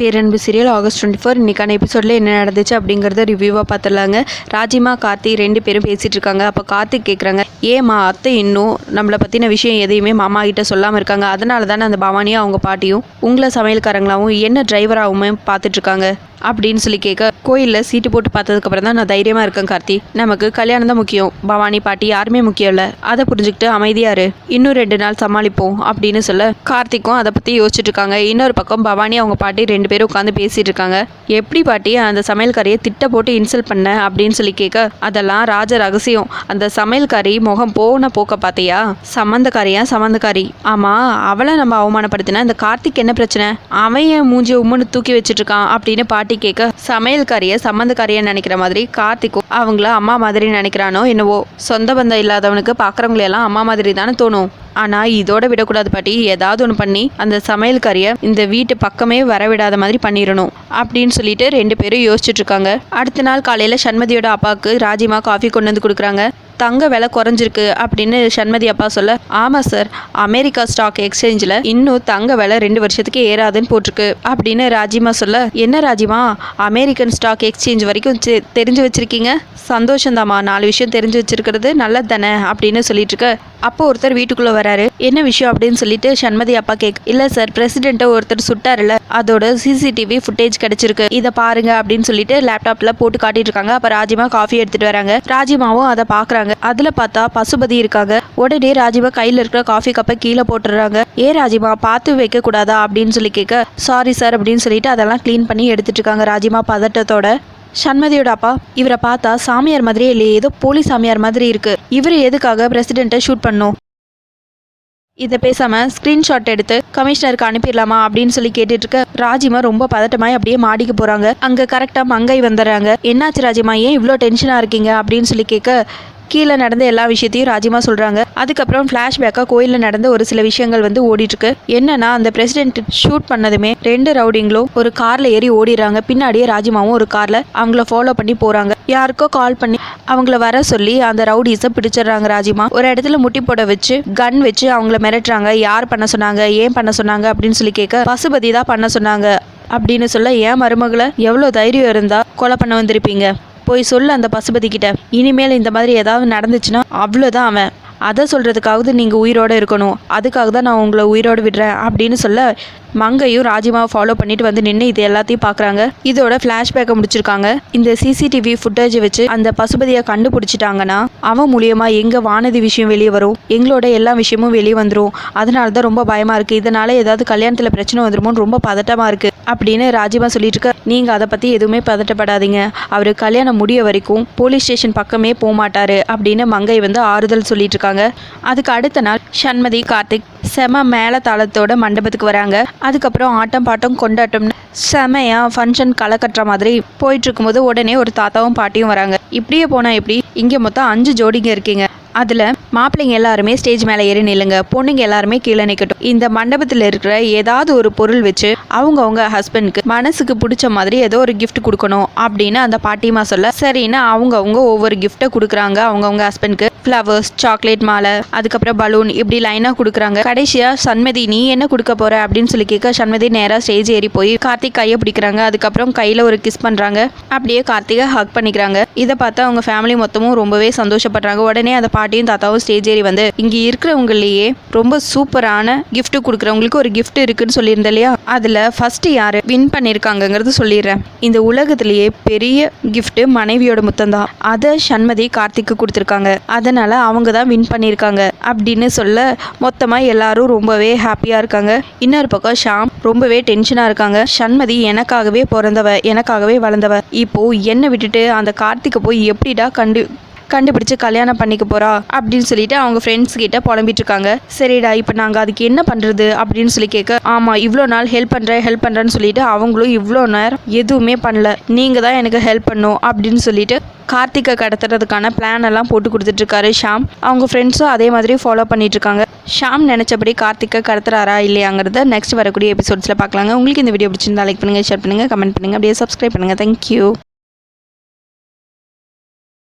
பேரன்பு serial August twenty four இன்றைக்கான எபிசோடில் என்ன நடந்துச்சு அப்படிங்கிறத ரிவ்யூவாக பார்த்துடலாங்க ராஜிமா கார்த்தி ரெண்டு பேரும் பேசிகிட்டு இருக்காங்க. அப்போ கார்த்திக் கேட்குறாங்க ஏமா அத்தை இன்னும் நம்மளை பற்றின விஷயம் எதையுமே மாமா கிட்ட சொல்லாமல் இருக்காங்க. அதனால தானே அந்த பவானியும் அவங்க பாட்டியும் உங்களை சமையல்காரங்களாகவும் என்ன டிரைவராகவும் பார்த்துட்ருக்காங்க அப்படின்னு சொல்லி கேட்க கோயிலில் சீட்டு போட்டு பார்த்ததுக்கப்புறம் தான் நான் தைரியமாக இருக்கேன் கார்த்தி. நமக்கு கல்யாணம் தான் முக்கியம். பவானி பாட்டி யாருமே முக்கியம் இல்லை. அதை புரிஞ்சுக்கிட்டு அமைதியா இரு. இன்னும் ரெண்டு நாள் சமாளிப்போம் அப்படின்னு சொல்ல கார்த்திக்கும் அதை பற்றி யோசிச்சுட்டு இருக்காங்க. இன்னொரு பக்கம் பவானி அவங்க பாட்டி ரெண்டு பேரும் உட்காந்து பேசிட்டு இருக்காங்க. எப்படி பாட்டி அந்த சமையல்காரியை திட்ட போட்டு இன்சல்ட் பண்ண? அப்படின்னு சொல்லி கேட்க அதெல்லாம் ராஜ ரகசியம். அந்த சமையல்காரி முகம் போன போக்க பார்த்தியா சம்மந்தக்காரியா சம்மந்தக்காரி ஆமா அவளை நம்ம அவமானப்படுத்தினா இந்த கார்த்திக் என்ன பிரச்சனை? அவன் என் மூஞ்சி உம்முன்னு தூக்கி வச்சிட்டு இருக்கான் அப்படின்னு பாட்டி கேட்க சமையல்காரிய சம்மந்தக்காரிய நினைக்கிற மாதிரி கார்த்திக்கும் அவங்கள அம்மா மாதிரி நினைக்கிறானோ என்னவோ சொந்த பந்தம் இல்லாதவனுக்கு பார்க்குறவங்களையெல்லாம் அம்மா மாதிரி தானே தோணும். ஆனால் இதோட விடக்கூடாது பாட்டி. ஏதாவது ஒன்று பண்ணி அந்த சமையல்காரிய இந்த வீட்டு பக்கமே வர விடாத மாதிரி பண்ணிடணும் அப்படின்னு சொல்லிட்டு ரெண்டு பேரும் யோசிச்சுட்டு இருக்காங்க. அடுத்த நாள் காலையில் சண்மதியோட அப்பாவுக்கு ராஜிமா காஃபி கொண்டு வந்து கொடுக்குறாங்க. தங்க விலை குறைஞ்சிருக்கு அப்படின்னு சண்மதி அப்பா சொல்ல ஆமாம் சார் அமெரிக்கா ஸ்டாக் எக்ஸ்சேஞ்சில் இன்னும் தங்க விலை ரெண்டு வருஷத்துக்கு ஏறாதுன்னு போட்டிருக்கு. அப்படின்னு ராஜிமா சொல்ல என்ன ராஜிமா அமெரிக்கன் ஸ்டாக் எக்ஸ்சேஞ்ச் வரைக்கும் தெரிஞ்சு வச்சிருக்கீங்க? சந்தோஷந்தாம்மா நாலு விஷயம் தெரிஞ்சு வச்சிருக்கிறது நல்லது தானே அப்படின்னு சொல்லிட்டு இருக்க. அப்போ ஒருத்தர் வீட்டுக்குள்ளே வராரு. என்ன விஷயம்? அப்படின்னு சொல்லிட்டு சண்மதி அப்பா கேக் இல்லை சார் பிரசிடென்ட்டை ஒருத்தர் சுட்டாருல அதோட சிசிடிவி ஃபுட்டேஜ் கிடைச்சிருக்கு. இதை பாருங்க அப்படின்னு சொல்லிட்டு லேப்டாப்ல போட்டு காட்டிட்டு இருக்காங்க. அப்போ ராஜிமா காஃபி எடுத்துட்டு வராங்க. ராஜிமாவும் அதை பார்க்குறாங்க அதில் பார்த்தா பசுபதி இருக்காங்க. உடனே ராஜிமா கையில் இருக்கிற காஃபி கப்பை கீழே போட்டுடுறாங்க. ஏ ராஜிமா பார்த்து வைக்க கூடாதா அப்படின்னு சொல்லி கேட்க சாரி சார் அப்படின்னு சொல்லிட்டு அதெல்லாம் க்ளீன் பண்ணி எடுத்துட்டு இருக்காங்க ராஜிமா பதட்டத்தோட. சண்மதியோட அப்பா இவரை பார்த்தா சாமியார் மாதிரியே இல்லையே ஏதோ போலி சாமியார் மாதிரி இருக்கு. இவர் எதுக்காக பிரசிடென்ட்டை ஷூட் பண்ணும்? இதை பேசாம ஸ்கிரீன்ஷாட் எடுத்து கமிஷனருக்கு அனுப்பிடலாமா அப்படின்னு சொல்லி கேட்டுட்டு இருக்க ராஜிமா ரொம்ப பதட்டமாய் அப்படியே மாடிக்கு போறாங்க. அங்க கரெக்டா மங்கை வந்துடுறாங்க. என்னாச்சு ராஜிமா ஏன் இவ்வளோ டென்ஷனா இருக்கீங்க? அப்படின்னு சொல்லி கேட்க கீழே நடந்த எல்லா விஷயத்தையும் ராஜிமா சொல்றாங்க. அதுக்கப்புறம் ஃப்ளாஷ்பேக்காக கோயிலில் நடந்த ஒரு சில விஷயங்கள் வந்து ஓடிட்டு இருக்கு என்னன்னா அந்த பிரசிடென்ட் ஷூட் பண்ணதுமே ரெண்டு ரவுடிங்களும் ஒரு கார்ல ஏறி ஓடிடுறாங்க. பின்னாடியே ராஜிமாவும் ஒரு கார்ல அவங்கள ஃபாலோ பண்ணி போறாங்க. யாருக்கோ கால் பண்ணி அவங்கள வர சொல்லி அந்த ரவுடிஸை பிடிச்சிடுறாங்க ராஜிமா. ஒரு இடத்துல முட்டி போட வச்சு கன் வச்சு அவங்கள மிரட்டுறாங்க. யார் பண்ண சொன்னாங்க? ஏன் பண்ண சொன்னாங்க? அப்படின்னு சொல்லி கேட்க பசுபதி தான் பண்ண சொன்னாங்க. அப்படின்னு சொல்ல ஏன் மருமகளை எவ்வளோ தைரியம் இருந்தால் கொலை பண்ண வந்திருப்பீங்க? போய் சொல்லு அந்த பசுபதி கிட்ட இனிமேல் இந்த மாதிரி ஏதாவது நடந்துச்சுன்னா அவ்வளோதான் அவன். அதை சொல்கிறதுக்காவது நீங்கள் உயிரோடு இருக்கணும். அதுக்காக தான் நான் உங்களை உயிரோடு விடுறேன் அப்படின்னு சொல்ல மங்கையும் ராஜிமாவை ஃபாலோ பண்ணிட்டு வந்து நின்று இது எல்லாத்தையும் பார்க்குறாங்க இதோட ஃப்ளாஷ்பேக்கை முடிச்சிருக்காங்க. இந்த சிசிடிவி ஃபுட்டேஜ் வச்சு அந்த பசுபதியை கண்டுபிடிச்சிட்டாங்கன்னா அவன் மூலியமாக எங்கே வானதி விஷயம் வெளியே வரும்? எங்களோட எல்லா விஷயமும் வெளியே வந்துடும் அதனால தான் ரொம்ப பயமாக இருக்குது இதனால் ஏதாவது கல்யாணத்தில் பிரச்சனை வந்துருமோன்னு ரொம்ப பதட்டமாக இருக்குது அப்படின்னு ராஜிமா சொல்லிட்டு இருக்க நீங்கள் அதை பற்றி எதுவுமே பதட்டப்படாதீங்க. அவர் கல்யாணம் முடிய வரைக்கும் போலீஸ் ஸ்டேஷன் பக்கமே போக மாட்டார் அப்படின்னு மங்கை வந்து ஆறுதல் சொல்லிட்டு இருக்காங்க. அதுக்கு அடுத்த நாள் சண்மதி கார்த்திக் செம மேல தாளத்தோட மண்டபத்துக்கு வராங்க. அதுக்கப்புறம் ஆட்டம் பாட்டம் கொண்டாட்டம்னு செமையா ஃபங்க்ஷன் களை கட்டுற மாதிரி போயிட்டு இருக்கும்போது உடனே ஒரு தாத்தாவும் பாட்டியும் வராங்க. இப்படியே போனால் எப்படி? இங்கே மொத்தம் அஞ்சு ஜோடிங்க இருக்கீங்க. அதில் மாப்பிள்ளைங்க எல்லாருமே ஸ்டேஜ் மேலே ஏறி நில்லுங்க. பொண்ணுங்க எல்லாருமே கீழே நிற்கட்டும் இந்த மண்டபத்தில் இருக்கிற ஏதாவது ஒரு பொருள் வச்சு அவங்கவுங்க ஹஸ்பண்ட்க்கு மனசுக்கு பிடிச்ச மாதிரி ஏதோ ஒரு கிஃப்ட் கொடுக்கணும் அப்படின்னு அந்த பாட்டிமா சொல்ல சரின்னு அவங்கவுங்க ஒவ்வொரு கிஃப்ட்டை கொடுக்குறாங்க. அவங்கவுங்க ஹஸ்பண்ட்க்கு ஃப்ளவர்ஸ் சாக்லேட் மாலை அதுக்கப்புறம் பலூன் இப்படி லைனாக கொடுக்குறாங்க. கடைசியாக சண்மதி நீ என்ன கொடுக்க போற? அப்படின்னு சொல்லி கேட்க சண்மதி நேராக ஸ்டேஜ் ஏறி போய் கார்த்திக் கையை பிடிக்கிறாங்க. அதுக்கப்புறம் கையில் ஒரு கிஸ் பண்ணுறாங்க அப்படியே கார்த்திகை ஹக் பண்ணிக்கிறாங்க. இதை பார்த்து அவங்க ஃபேமிலி மொத்தமும் ரொம்பவே சந்தோஷப்படுறாங்க. உடனே அந்த பாட்டியும் தாத்தாவும் ஸ்டேஜ் ஏறி வந்து இங்கே இருக்கிறவங்களையே ரொம்ப சூப்பரான கிஃப்ட் கொடுக்குறவங்களுக்கு ஒரு கிஃப்ட் இருக்குன்னு சொல்லியிருந்தேன் இல்லையா? அதில் ஃபர்ஸ்ட் யார் வின் பண்ணியிருக்காங்கங்கிறது சொல்லிடுறேன். இந்த உலகத்திலேயே பெரிய கிஃப்ட் மனைவியோட முத்தம் தான். அதை சண்மதி கார்த்திக்கு கொடுத்துருக்காங்க. அதனால அவங்க தான் வின் பண்ணியிருக்காங்க அப்படின்னு சொல்ல மொத்தமாக எல்லாரும் ரொம்பவே ஹாப்பியாக இருக்காங்க. இன்னொரு பக்கம் ஷாம் ரொம்பவே டென்ஷனாக இருக்காங்க. சண்மதி எனக்காகவே பிறந்தவ எனக்காகவே வளர்ந்தவ. இப்போ என்னை விட்டுட்டு அந்த கார்த்திகை போய் எப்படிடா கண்டு கண்டுபிடிச்சு கல்யாணம் பண்ணிக்க போறா அப்படின்னு சொல்லிட்டு அவங்க ஃப்ரெண்ட்ஸ் கிட்ட புலம்பிட்டு இருக்காங்க சரிடா இப்போ நாங்கள் அதுக்கு என்ன பண்ணுறது அப்படின்னு சொல்லி கேட்க ஆமாம் இவ்வளோ நாள் ஹெல்ப் பண்ணுறேன் ஹெல்ப் பண்ணுறேன்னு சொல்லிட்டு அவங்களும் இவ்வளோ நேரம் எதுவுமே பண்ணல. நீங்கள் தான் எனக்கு ஹெல்ப் பண்ணும் அப்படின்னு சொல்லிட்டு கார்த்திகை கடத்துறதுக்கான பிளான் எல்லாம் போட்டு கொடுத்துட்டு இருக்காரு ஷாம். அவங்க ஃப்ரெண்ட்ஸும் அதே மாதிரி ஃபாலோ பண்ணிட்டு இருக்காங்க. ஷாம் நினச்சபடி கார்த்திகை கடத்துறாரா இல்லையாங்கிறத நெக்ஸ்ட் வரக்கூடிய எபிசோட்ஸில் பார்க்கலாங்க. உங்களுக்கு இந்த வீடியோ பிடிச்சிருந்தா லைக் பண்ணுங்கள் ஷேர் பண்ணுங்கள் கமெண்ட் பண்ணுங்கள் அப்படியே சப்ஸ்கிரைப் பண்ணுங்கள் தேங்க்யூ